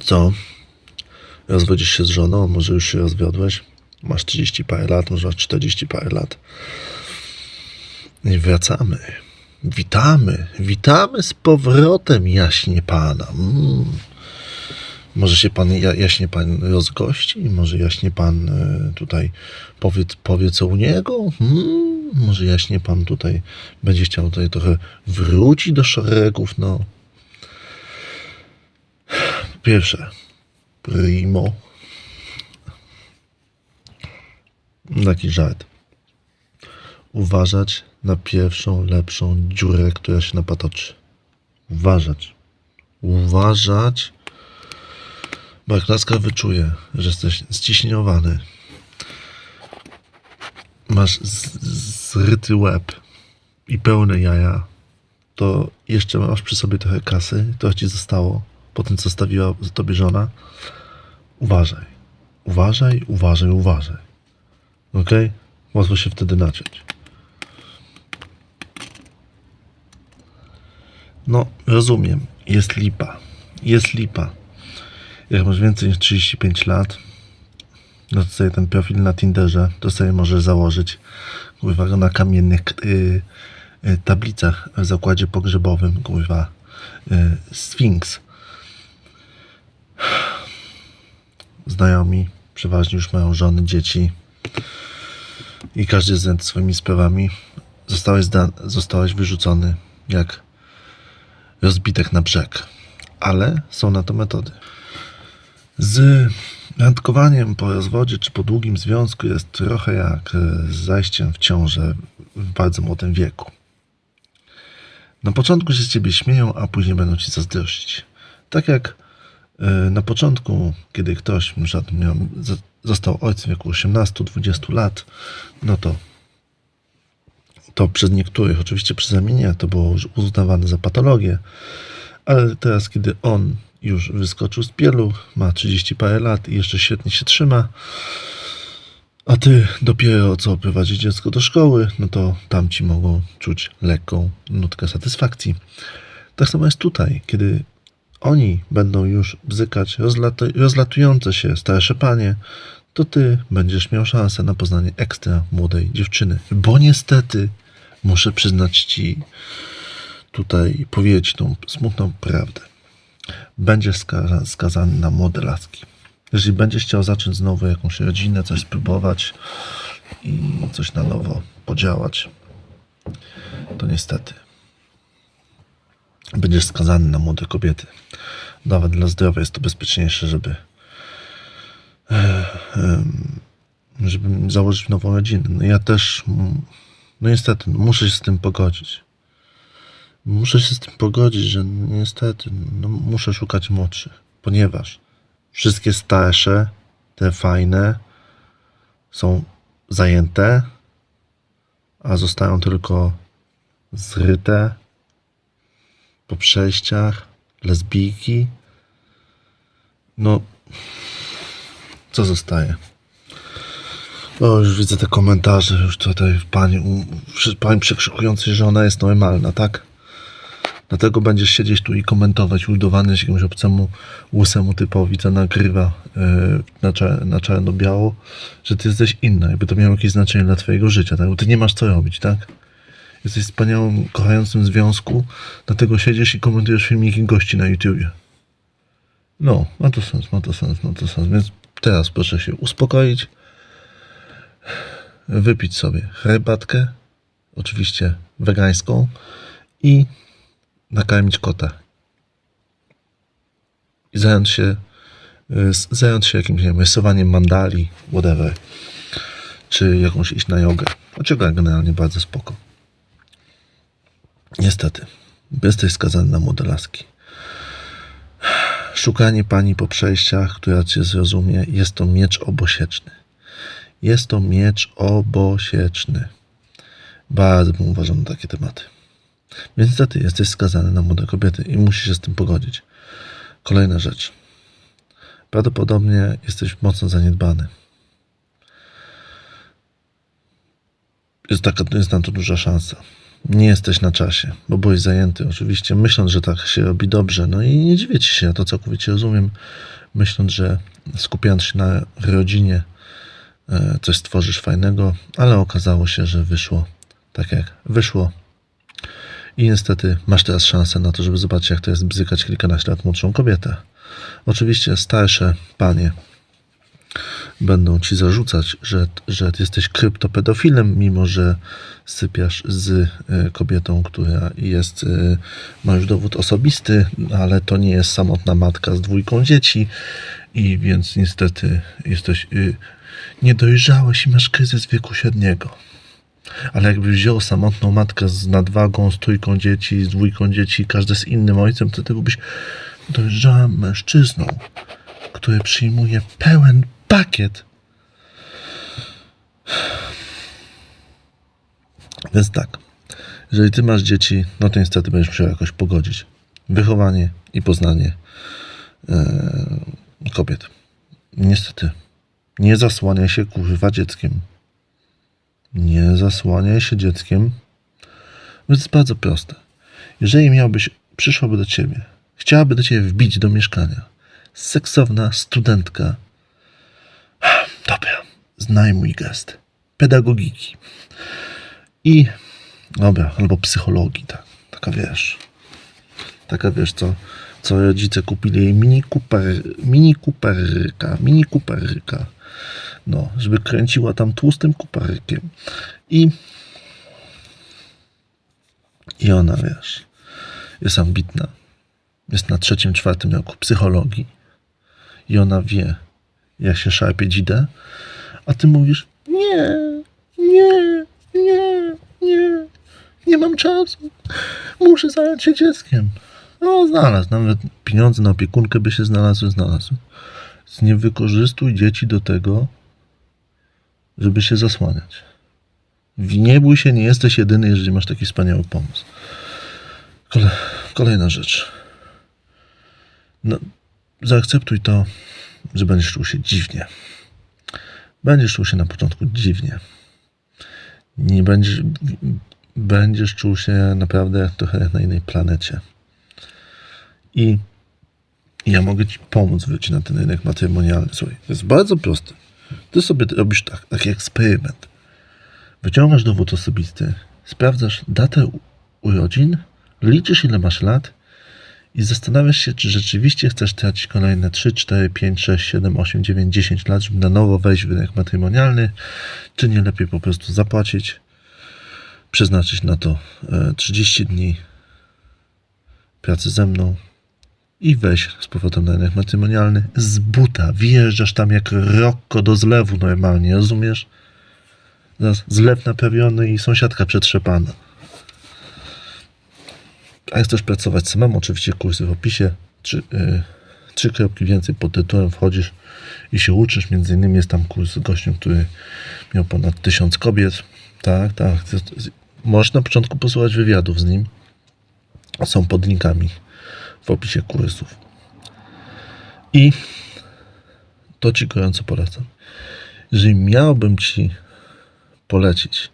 Co? Rozwodzisz się z żoną, może już się rozwiodłeś? Masz 30 parę lat, może masz 40 parę lat. I wracamy. Witamy, witamy z powrotem, jaśnie pana. Mm. Może się pan, ja- jaśnie pan rozgości? Może jaśnie pan e, tutaj powie, powie co u niego? Hmm, może jaśnie pan tutaj będzie chciał tutaj trochę wrócić do szeregów? No. Pierwsze, primo. Taki żart. Uważać na pierwszą, lepszą dziurę, która się napatoczy. Uważać. Uważać. Bo jak laska wyczuje, że jesteś ściśniowany, masz zryty łeb i pełne jaja, to jeszcze masz przy sobie trochę kasy, to ci zostało po tym, co stawiła tobie żona. Uważaj. Uważaj, uważaj, uważaj. Ok? Łatwo się wtedy naciąć. No, rozumiem. Jest lipa. Jest lipa. Jak masz więcej niż 35 lat, no to sobie ten profil na Tinderze, to sobie możesz założyć kurwa, na kamiennych y, y, tablicach w zakładzie pogrzebowym, kurwa, y, Sfinks. Znajomi, przeważnie już mają żony, dzieci i każdy jest zajęty swoimi sprawami. Zostałeś, zostałeś wyrzucony jak rozbitek na brzeg. Ale są na to metody. Z randkowaniem po rozwodzie czy po długim związku jest trochę jak z zajściem w ciążę w bardzo młodym wieku. Na początku się z ciebie śmieją, a później będą ci zazdrościć. Tak jak na początku, kiedy ktoś miał, został ojcem w wieku 18-20 lat, no to to przez niektórych, oczywiście przy zamienie, to było już uznawane za patologię, ale teraz, kiedy on już wyskoczył z pielu, ma 30 parę lat i jeszcze świetnie się trzyma, a ty dopiero co prowadzisz dziecko do szkoły, no to tamci mogą czuć lekką nutkę satysfakcji. Tak samo jest tutaj, kiedy oni będą już bzykać rozlatu- rozlatujące się starsze panie, to ty będziesz miał szansę na poznanie ekstra młodej dziewczyny. Bo niestety muszę przyznać ci tutaj powiedzieć tą smutną prawdę. Będziesz skaza- skazany na młode laski. Jeżeli będziesz chciał zacząć znowu jakąś rodzinę, coś spróbować i coś na nowo podziałać, to niestety będziesz skazany na młode kobiety. Nawet dla zdrowia jest to bezpieczniejsze, żeby żeby założyć nową rodzinę. No ja też, no niestety, muszę się z tym pogodzić. Muszę się z tym pogodzić, że niestety, no muszę szukać młodszych, ponieważ wszystkie starsze, te fajne, są zajęte, a zostają tylko zryte po przejściach, lesbijki. No, co zostaje? O, już widzę te komentarze, już tutaj pani, pani przekrzykującej, że ona jest normalna, tak? Dlatego będziesz siedzieć tu i komentować, i udowadniać jakiemuś obcemu, łysemu typowi, co nagrywa yy, na, cza- na czarno-biało, że ty jesteś inna, jakby to miało jakieś znaczenie dla twojego życia, tak? Bo ty nie masz co robić, tak? Jesteś wspaniałym, kochającym związku, dlatego siedzisz i komentujesz filmiki gości na YouTubie. No, ma to sens, ma to sens, ma to sens. Więc teraz proszę się uspokoić, wypić sobie herbatkę, oczywiście wegańską i nakarmić kota. I zająć się, zająć się jakimś, nie wiem, rysowaniem mandali, whatever. Czy jakąś iść na jogę. Znaczy generalnie bardzo spoko. Niestety, jesteś skazany na młode laski. Szukanie pani po przejściach, która cię zrozumie, jest to miecz obosieczny. Jest to miecz obosieczny. Bardzo bym uważał na takie tematy. Więc niestety jesteś skazany na młode kobiety i musisz się z tym pogodzić. Kolejna rzecz. Prawdopodobnie jesteś mocno zaniedbany. Jest, taka, jest na to duża szansa. Nie jesteś na czasie, bo byłeś zajęty oczywiście, myśląc, że tak się robi dobrze. No i nie dziwię ci się, ja to całkowicie rozumiem, myśląc, że skupiając się na rodzinie, e, coś stworzysz fajnego, ale okazało się, że wyszło tak jak wyszło. I niestety masz teraz szansę na to, żeby zobaczyć, jak to jest bzykać kilkanaście lat młodszą kobietę. Oczywiście starsze panie będą ci zarzucać, że, że jesteś kryptopedofilem, mimo że sypiasz z y, kobietą, która jest, y, ma już dowód osobisty, ale to nie jest samotna matka z dwójką dzieci i więc niestety jesteś y, niedojrzałeś i masz kryzys wieku średniego. Ale jakbyś wziął samotną matkę z nadwagą, z trójką dzieci, z dwójką dzieci, każdy z innym ojcem, to ty byłbyś dojrzałym mężczyzną, który przyjmuje pełen pakiet. Więc tak, jeżeli ty masz dzieci, no to niestety będziesz musiał jakoś pogodzić wychowanie i poznanie e, kobiet. Niestety, nie zasłaniaj się kurwa dzieckiem. Nie zasłaniaj się dzieckiem. To jest bardzo proste. Jeżeli miałbyś, przyszłaby do ciebie, chciałaby do ciebie wbić do mieszkania seksowna studentka, znaj mój gest, pedagogiki i, dobra, albo psychologii, tak, taka wiesz, taka wiesz, co, co rodzice kupili jej mini Cooper, mini Cooperka, mini Cooperka, no, żeby kręciła tam tłustym kuparykiem i i ona, wiesz, jest ambitna. Jest na trzecim, czwartym roku psychologii. I ona wie, jak się szarpie dzidę. A ty mówisz, nie, nie, nie, nie, nie mam czasu. Muszę zająć się dzieckiem. No, znalazł. Nawet pieniądze na opiekunkę by się znalazły, znalazły. Więc nie wykorzystuj dzieci do tego, żeby się zasłaniać. Nie bój się, nie jesteś jedyny, jeżeli masz taki wspaniały pomysł. Kole, kolejna rzecz. No, zaakceptuj to, że będziesz czuł się dziwnie. Będziesz czuł się na początku dziwnie. Nie będziesz, będziesz czuł się naprawdę trochę jak na innej planecie. I ja mogę ci pomóc wrócić na ten rynek matrymonialny. Słuchaj, to jest bardzo proste. Ty sobie robisz tak, taki eksperyment. Wyciągasz dowód osobisty, sprawdzasz datę urodzin, liczysz ile masz lat i zastanawiasz się, czy rzeczywiście chcesz tracić kolejne 3, 4, 5, 6, 7, 8, 9, 10 lat, żeby na nowo wejść w rynek matrymonialny, czy nie lepiej po prostu zapłacić, przeznaczyć na to e, 30 dni pracy ze mną i wejść z powrotem na rynek matrymonialny z buta. Wjeżdżasz tam jak rokko do zlewu normalnie, rozumiesz? Zaraz zlew naprawiony i sąsiadka przetrzepana. A jak chcesz pracować samemu, oczywiście kursy w opisie. Trzy, yy, trzy kropki więcej pod tytułem wchodzisz i się uczysz. Między innymi jest tam kurs z gościem, który miał ponad tysiąc kobiet. Tak, tak. Możesz na początku posłuchać wywiadów z nim. Są pod linkami w opisie kursów. I to Ci gorąco polecam. Jeżeli miałbym Ci polecić,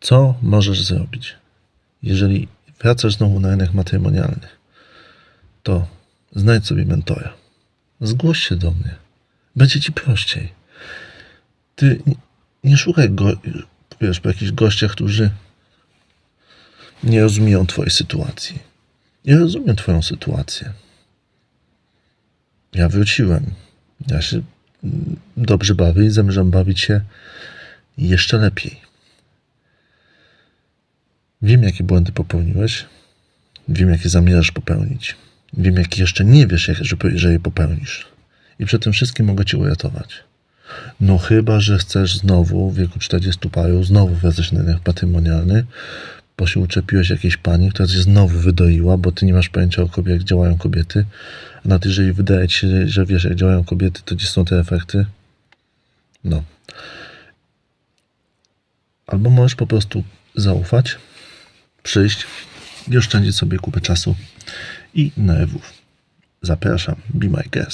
co możesz zrobić, jeżeli wracasz znowu na rynek matrymonialny, to znajdź sobie mentora. Zgłoś się do mnie. Będzie Ci prościej. Ty nie- nie szukaj go, wiesz, po jakichś gościach, którzy nie rozumieją Twojej sytuacji. Ja rozumiem Twoją sytuację. Ja wróciłem. Ja się mm, dobrze bawię i zamierzam bawić się jeszcze lepiej. Wiem, jakie błędy popełniłeś. Wiem, jakie zamierzasz popełnić. Wiem, jakie jeszcze nie wiesz, jak, że, je popełnisz. I przed tym wszystkim mogę Cię uratować. No chyba, że chcesz znowu w wieku 40 paru znowu wracać na rynek patrymonialny, bo się uczepiłeś jakiejś pani, która cię znowu wydoiła, bo ty nie masz pojęcia o kobietach, jak działają kobiety. A nawet jeżeli wydaje ci się, że wiesz, jak działają kobiety, to gdzie są te efekty? No. Albo możesz po prostu zaufać, przyjść i oszczędzić sobie kupę czasu i nerwów. Zapraszam, be my guest.